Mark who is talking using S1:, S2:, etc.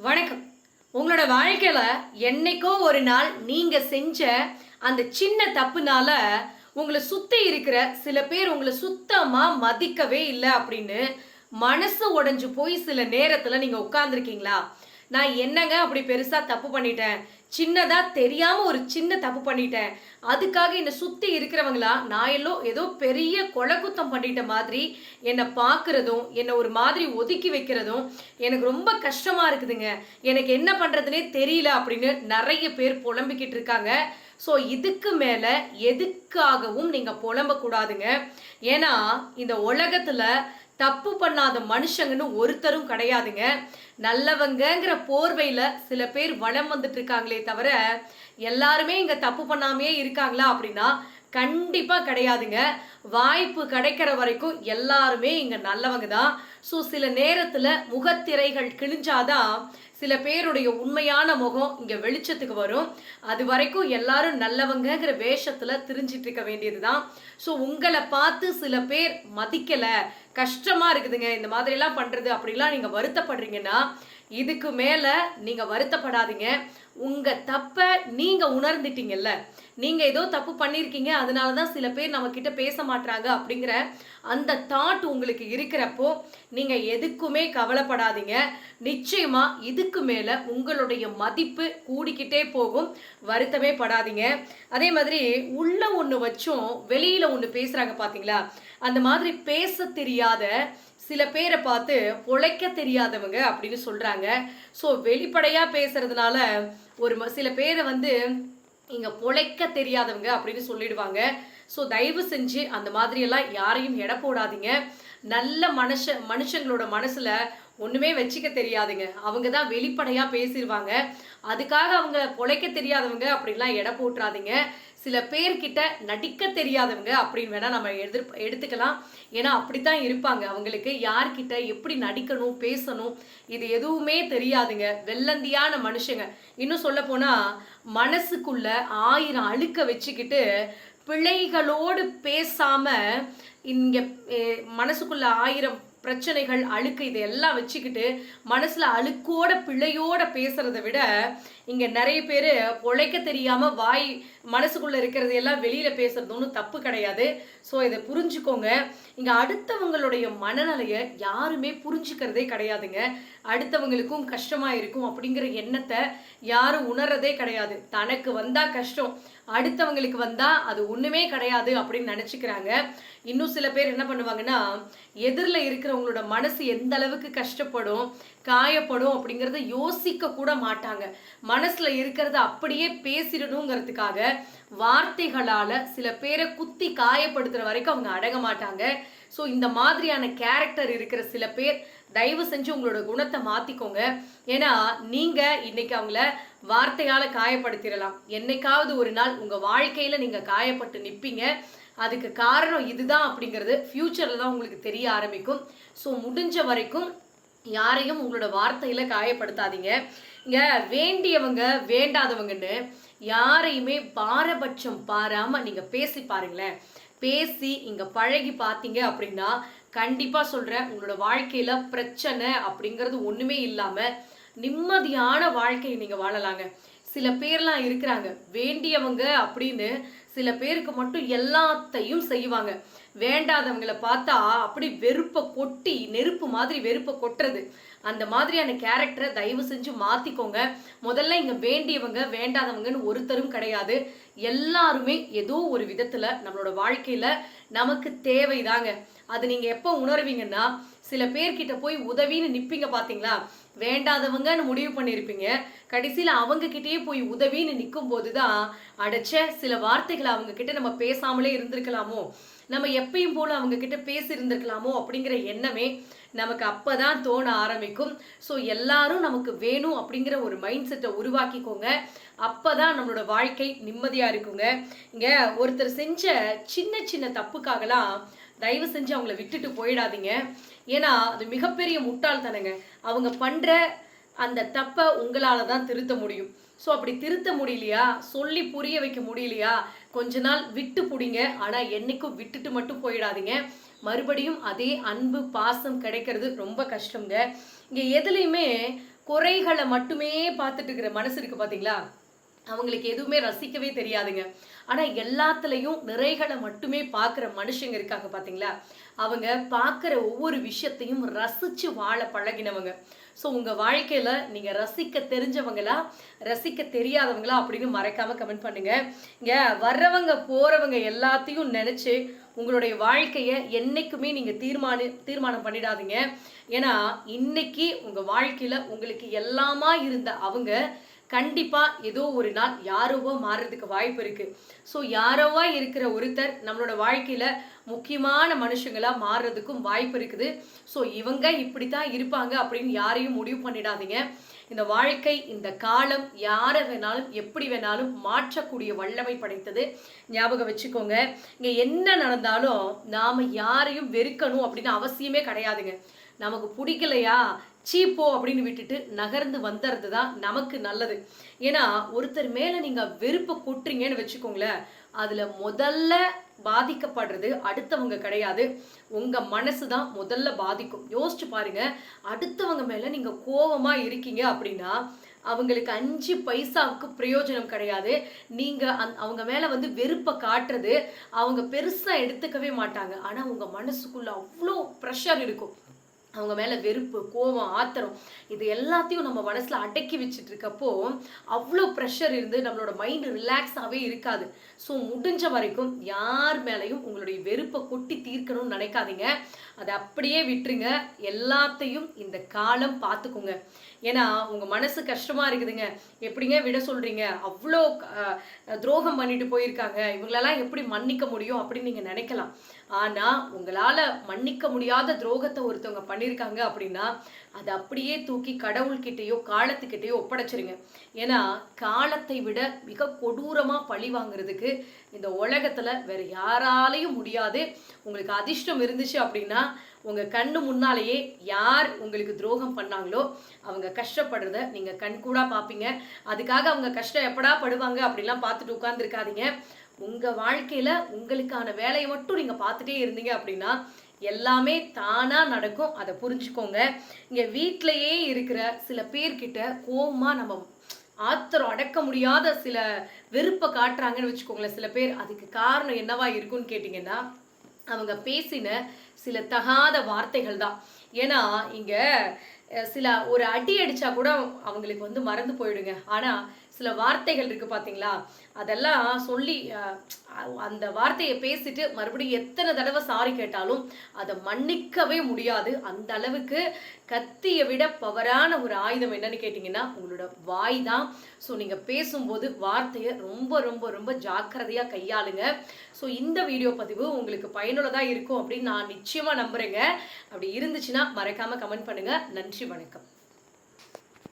S1: வணக்கம். உங்களோட வாழ்க்கையில என்னைக்கோ ஒரு நாள் நீங்க செஞ்ச அந்த சின்ன தப்புனால உங்களை சுத்தி இருக்கிற சில பேர் உங்களை சுத்தமா மதிக்கவே இல்லை அப்படின்னு மனசு உடைஞ்சு போய் சில நேரத்துல நீங்க உட்கார்ந்துருக்கீங்களா? நான் என்னங்க அப்படி பெருசாக தப்பு பண்ணிட்டேன்? சின்னதாக தெரியாமல் ஒரு சின்ன தப்பு பண்ணிட்டேன். அதுக்காக என்னை சுற்றி இருக்கிறவங்களா? நான் எல்லோ ஏதோ பெரிய கொலகுத்தம் பண்ணிட்ட மாதிரி என்னை பார்க்குறதும் என்னை ஒரு மாதிரி ஒதுக்கி வைக்கிறதும் எனக்கு ரொம்ப கஷ்டமாக இருக்குதுங்க. எனக்கு என்ன பண்ணுறதுனே தெரியல அப்படின்னு நிறைய பேர் புலம்பிக்கிட்டு இருக்காங்க. ஸோ இதுக்கு மேலே எதுக்காகவும் நீங்கள் புலம்பக்கூடாதுங்க. ஏன்னா இந்த உலகத்தில் தப்பு பண்ணாத மனுஷங்கன்னு ஒருத்தரும் கிடையாதுங்க. நல்லவங்கங்கிற போர்வையில் சில பேர் வளம் வந்துட்டு இருக்காங்களே தவிர எல்லாருமே இங்கே தப்பு பண்ணாமையே இருக்காங்களா அப்படின்னா கண்டிப்பாக கிடையாதுங்க. வாய்ப்பு கிடைக்கிற வரைக்கும் எல்லாருமே இங்கே நல்லவங்க தான் ஸோ சில நேரத்தில் முகத்திரைகள் கிழிஞ்சாதான் சில பேருடைய உண்மையான முகம் இங்கே வெளிச்சத்துக்கு வரும். அது வரைக்கும் எல்லாரும் நல்லவங்கங்கிற வேஷத்தில் திரிஞ்சிட்டு இருக்க வேண்டியது தான் ஸோ உங்களை பார்த்து சில பேர் மதிக்கலை. கஷ்டமாக இருக்குதுங்க. இந்த மாதிரிலாம் பண்ணுறது அப்படிலாம் நீங்கள் வருத்தப்படுறீங்கன்னா இதுக்கு மேலே நீங்கள் வருத்தப்படாதீங்க. உங்கள் தப்பை நீங்கள் உணர்ந்துட்டீங்கல்ல? நீங்கள் ஏதோ தப்பு பண்ணியிருக்கீங்க அதனால தான் சில பேர் நம்மக்கிட்ட பேச மாட்டாங்க அப்படிங்கிற அந்த தாட் உங்களுக்கு இருக்கிறப்போ நீங்கள் எதுக்குமே கவலைப்படாதீங்க. நிச்சயமாக இதுக்கு மேலே உங்களுடைய மதிப்பு கூடிக்கிட்டே போகும். வருத்தமே படாதீங்க. அதே மாதிரி உள்ள ஒன்று வச்சும் வெளியில் ஒன்று பேசுகிறாங்க பார்த்தீங்களா அந்த மாதிரி பேச தெரியாத சில பேரை பார்த்து பொழைக்க தெரியாதவங்க அப்படின்னு சொல்கிறாங்க ஸோ வெளிப்படையாக பேசுறதுனால ஒரு சில பேரை வந்து இங்கே பொழைக்க தெரியாதவங்க அப்படின்னு சொல்லிடுவாங்க. ஸோ தயவு செஞ்சு அந்த மாதிரியெல்லாம் யாரையும் எடை போடாதீங்க. நல்ல மனுஷ மனுஷங்களோட மனசில் ஒன்றுமே வச்சுக்க தெரியாதுங்க. அவங்க தான் வெளிப்படையாக பேசிடுவாங்க அதுக்காக அவங்க பொழைக்க தெரியாதவங்க அப்படின்லாம் எடை போட்டுறாதீங்க. சில பேர்கிட்ட நடிக்க தெரியாதவங்க அப்படின்னு வேணால் நம்ம எதிர் எடுத்துக்கலாம். ஏன்னா அப்படித்தான் இருப்பாங்க. அவங்களுக்கு யார்கிட்ட எப்படி நடிக்கணும் பேசணும் இது எதுவுமே தெரியாதுங்க. வெள்ளந்தியான மனுஷங்க. இன்னும் சொல்ல போனால் மனசுக்குள்ள ஆயிரம் அழுக்க வச்சுக்கிட்டு பிள்ளைகளோடு பேசாமல் இங்கே மனசுக்குள்ள ஆயிரம் பிரச்சனைகள் அழுக்கு இதை எல்லாம் வச்சுக்கிட்டு மனசில் அழுக்கோட பிள்ளையோட பேசுறதை விட இங்கே நிறைய பேர் பொழைக்க தெரியாமல் வாய் மனசுக்குள்ளே இருக்கிறது எல்லாம் வெளியில் பேசுறது ஒன்றும் தப்பு கிடையாது. ஸோ இதை புரிஞ்சுக்கோங்க. இங்கே அடுத்தவங்களுடைய மனநிலையை யாருமே புரிஞ்சுக்கிறதே கிடையாதுங்க. அடுத்தவங்களுக்கும் கஷ்டமாக இருக்கும் அப்படிங்கிற எண்ணத்தை யாரும் உணர்றதே கிடையாது. தனக்கு வந்தால் கஷ்டம் அடுத்தவங்களுக்கு வந்தால் அது ஒன்றுமே கிடையாது அப்படின்னு நினச்சிக்கிறாங்க. இன்னும் சில பேர் என்ன பண்ணுவாங்கன்னா எதிரில் இருக்கிறவங்களோட மனசு எந்த அளவுக்கு கஷ்டப்படும் காயப்படும் அப்படிங்கிறத யோசிக்க கூட மாட்டாங்க. மனசுல இருக்கிறத அப்படியே பேசிடணுங்கிறதுக்காக வார்த்தைகளால சில பேரை குத்தி காயப்படுத்துற வரைக்கும் அவங்க அடங்க மாட்டாங்க. ஸோ இந்த மாதிரியான கேரக்டர் இருக்கிற சில பேர் தயவு செஞ்சு உங்களோட குணத்தை மாத்திக்கோங்க. ஏன்னா நீங்க இன்னைக்கு அவங்கள வார்த்தையால காயப்படுத்திடலாம். என்னைக்காவது ஒரு நாள் உங்க வாழ்க்கையில நீங்க காயப்பட்டு நிப்பீங்க. அதுக்கு காரணம் இதுதான் அப்படிங்கிறது ஃபியூச்சர்ல தான் உங்களுக்கு தெரிய ஆரம்பிக்கும். ஸோ முடிஞ்ச வரைக்கும் யாரையும் உங்களோட வார்த்தையில காயப்படுத்தாதீங்க. இங்க வேண்டியவங்க வேண்டாதவங்கன்னு யாரையுமே பாரபட்சம் பாராம நீங்க பேசி பாருங்களேன். பேசி இங்க பழகி பார்த்தீங்க அப்படின்னா கண்டிப்பா சொல்றேன் உங்களோட வாழ்க்கையில பிரச்சனை அப்படிங்கிறது ஒண்ணுமே இல்லாம நிம்மதியான வாழ்க்கையை நீங்க வாழலாங்க. சில பேர்லாம் இருக்கிறாங்க. வேண்டியவங்க அப்படின்னு சில பேருக்கு மட்டும் எல்லாத்தையும் செய்வாங்க. வேண்டாதவங்களை பார்த்தா அப்படி வெறுப்பை கொட்டி நெருப்பு மாதிரி வெறுப்பை கொட்டுறது. அந்த மாதிரியான கேரக்டரை தயவு செஞ்சு மாற்றிக்கோங்க முதல்ல இங்கே வேண்டியவங்க வேண்டாதவங்கன்னு ஒருத்தரும் கிடையாது. எல்லாருமே ஏதோ ஒரு விதத்தில் நம்மளோட வாழ்க்கையில் நமக்கு தேவைதாங்க. அது நீங்கள் எப்போ உணர்வீங்கன்னா சில பேர்கிட்ட போய் உதவின்னு நிற்பீங்க பார்த்தீங்களா வேண்டாதவங்கன்னு முடிவு பண்ணியிருப்பீங்க கடைசியில் அவங்கக்கிட்டேயே போய் உதவின்னு நிற்கும் போது தான் அடைச்ச சில வார்த்தைகளை அவங்கக்கிட்ட நம்ம பேசாமலே இருந்திருக்கலாமோ? நம்ம எப்பயும் போல அவங்க கிட்ட பேசி இருந்திருக்கலாமோ அப்படிங்கிற எண்ணமே நமக்கு அப்பதான் தோண ஆரம்பிக்கும். ஸோ எல்லாரும் நமக்கு வேணும் அப்படிங்கிற ஒரு மைண்ட் செட்டை உருவாக்கிக்கோங்க. அப்பதான் நம்மளோட வாழ்க்கை நிம்மதியா இருக்குங்க. இங்க ஒருத்தர் செஞ்ச சின்ன சின்ன தப்புக்காகலாம் தயவு செஞ்சு அவங்கள விட்டுட்டு போயிடாதீங்க. ஏன்னா அது மிகப்பெரிய முட்டாள்தனங்க. அவங்க பண்ற அந்த தப்பை உங்களால் தான் திருத்த முடியும். ஸோ அப்படி திருத்த முடியலையா? சொல்லி புரிய வைக்க முடியலையா? கொஞ்ச நாள் விட்டு புடிங்க. ஆனா என்னைக்கும் விட்டுட்டு மட்டும் போயிடாதீங்க. மறுபடியும் அதே அன்பு பாசம் கிடைக்கிறது ரொம்ப கஷ்டங்க இங்க எதுலையுமே குறைகளை மட்டுமே பார்த்துட்டு இருக்கிற மனசு இருக்கு பாத்தீங்களா? அவங்களுக்கு எதுவுமே ரசிக்கவே தெரியாதுங்க. ஆனால் எல்லாத்துலேயும் நிறைகளை மட்டுமே பார்க்குற மனுஷங்க இருக்காங்க பார்த்தீங்களா அவங்க பார்க்குற ஒவ்வொரு விஷயத்தையும் ரசித்து வாழ பழகினவங்க. ஸோ உங்கள் வாழ்க்கையில் நீங்கள் ரசிக்க தெரிஞ்சவங்களா ரசிக்க தெரியாதவங்களா அப்படின்னு மறைக்காமல் கமெண்ட் பண்ணுங்க. இங்கே வர்றவங்க போகிறவங்க எல்லாத்தையும் நினச்சி உங்களுடைய வாழ்க்கையை என்றைக்குமே நீங்கள் தீர்மானி தீர்மானம் பண்ணிடாதீங்க. ஏன்னா இன்னைக்கு உங்கள் வாழ்க்கையில் உங்களுக்கு எல்லாமா இருந்த அவங்க கண்டிப்பா ஏதோ ஒரு நாள் யாரோவோ மாறுறதுக்கு வாய்ப்பு இருக்கு. ஸோ யாரோவா இருக்கிற ஒருத்தர் நம்மளோட வாழ்க்கையில முக்கியமான மனுஷங்களா மாறுறதுக்கும் வாய்ப்பு இருக்குது. ஸோ இவங்க இப்படித்தான் இருப்பாங்க அப்படின்னு யாரையும் முடிவு பண்ணிடாதீங்க. இந்த வாழ்க்கை இந்த காலம் யாரை வேணாலும் எப்படி வேணாலும் மாற்றக்கூடிய வல்லமை படைத்தது. ஞாபகம் வச்சுக்கோங்க. இங்கே என்ன நடந்தாலும் நாம் யாரையும் வெறுக்கணும் அப்படின்னு அவசியமே கிடையாதுங்க. நமக்கு பிடிக்கலையா? சீப்போ அப்படின்னு விட்டுட்டு நகர்ந்து வந்துடுறது தான் நமக்கு நல்லது. ஏன்னா ஒருத்தர் மேலே நீங்கள் வெறுப்பை கொட்டுறீங்கன்னு வச்சுக்கோங்களேன். அதில் முதல்ல பாதிக்கப்படுறது அடுத்தவங்க கிடையாது. உங்க மனசு தான் முதல்ல பாதிக்கும். யோசிச்சு பாருங்க. அடுத்தவங்க மேல நீங்க கோவமா இருக்கீங்க அப்படின்னா அவங்களுக்கு அஞ்சு பைசாவுக்கு பிரயோஜனம் கிடையாது. நீங்க அந் அவங்க மேல வந்து வெறுப்பை காட்டுறது அவங்க பெருசா எடுத்துக்கவே மாட்டாங்க. ஆனா உங்க மனசுக்குள்ள அவ்வளோ ப்ரெஷர் இருக்கும். அவங்க மேல வெறுப்பு கோபம் ஆத்திரம் இது எல்லாத்தையும் நம்ம மனசுல அடக்கி வச்சுட்டு இருக்கப்போ அவ்வளோ ப்ரெஷர் இருந்து நம்மளோட மைண்ட் ரிலாக்ஸாகவே இருக்காது. ஸோ முடிஞ்ச வரைக்கும் யார் மேலையும் உங்களுடைய வெறுப்பை கொட்டி தீர்க்கணும்னு நினைக்காதீங்க. அதை அப்படியே விட்டுருங்க. எல்லாத்தையும் இந்த காலம் பார்த்துக்குங்க. ஏன்னா உங்கள் மனசு கஷ்டமாக இருக்குதுங்க. எப்படிங்க விட சொல்கிறீங்க அவ்வளோ துரோகம் பண்ணிட்டு போயிருக்காங்க. இவங்களெல்லாம் எப்படி மன்னிக்க முடியும் அப்படின்னு நீங்கள் நினைக்கலாம். ஆனால் உங்களால் மன்னிக்க முடியாத துரோகத்தை ஒருத்தவங்க பண்ணியிருக்காங்க அப்படின்னா அதை அப்படியே தூக்கி கடவுள்கிட்டயோ காலத்துக்கிட்டேயோ ஒப்படைச்சிருங்க. ஏன்னா காலத்தை விட மிக கொடூரமாக பழி வாங்குறதுக்கு இந்த உலகத்தில் வேற யாராலையும் முடியாது. உங்களுக்கு அதிர்ஷ்டம் இருந்துச்சு அப்படின்னா உங்க கண்ணு முன்னாலேயே யார் உங்களுக்கு துரோகம் பண்ணாங்களோ அவங்க கஷ்டப்படுறத நீங்க கண்கூடா பார்ப்பீங்க அதுக்காக அவங்க கஷ்டம் எப்படா படுவாங்க அப்படிலாம் பார்த்துட்டு உட்கார்ந்துருக்காதீங்க. உங்க வாழ்க்கையில உங்களுக்கான வேலையை மட்டும் நீங்க பார்த்துட்டே இருந்தீங்க அப்படின்னா எல்லாமே தானா நடக்கும். அதை புரிஞ்சுக்கோங்க. இங்க வீட்டிலையே இருக்கிற சில பேர்கிட்ட கோபமாக நம்ம ஆத்திரம் அடக்க முடியாத சில வெறுப்பை காட்டுறாங்கன்னு வச்சுக்கோங்களேன். சில பேர் அதுக்கு காரணம் என்னவா இருக்குன்னு கேட்டிங்கன்னா அவங்க பேசின சில தகாத வார்த்தைகள் தான். ஏன்னா இங்க அஹ், சில ஒரு அடி அடிச்சா கூட அவங்களுக்கு வந்து மறந்து போயிடுங்க. ஆனா சில வார்த்தைகள் இருக்கு பாத்தீங்களா? அதெல்லாம் சொல்லி அந்த வார்த்தையை பேசிட்டு மறுபடியும் எத்தனை தடவை சாரி கேட்டாலும் அதை மன்னிக்கவே முடியாது. அந்த அளவுக்கு கத்தியை விட பவரான ஒரு ஆயுதம் என்னன்னு கேட்டிங்கன்னா உங்களோட வாய் தான். ஸோ நீங்கள் பேசும்போது வார்த்தையை ரொம்ப ரொம்ப ரொம்ப ஜாக்கிரதையாக கையாளுங்க. ஸோ இந்த வீடியோ பதிவு உங்களுக்கு பயனுள்ளதாக இருக்கும் அப்படின்னு நான் நிச்சயமாக நம்புகிறேங்க அப்படி இருந்துச்சுன்னா மறக்காமல் கமெண்ட் பண்ணுங்கள் நன்றி வணக்கம்.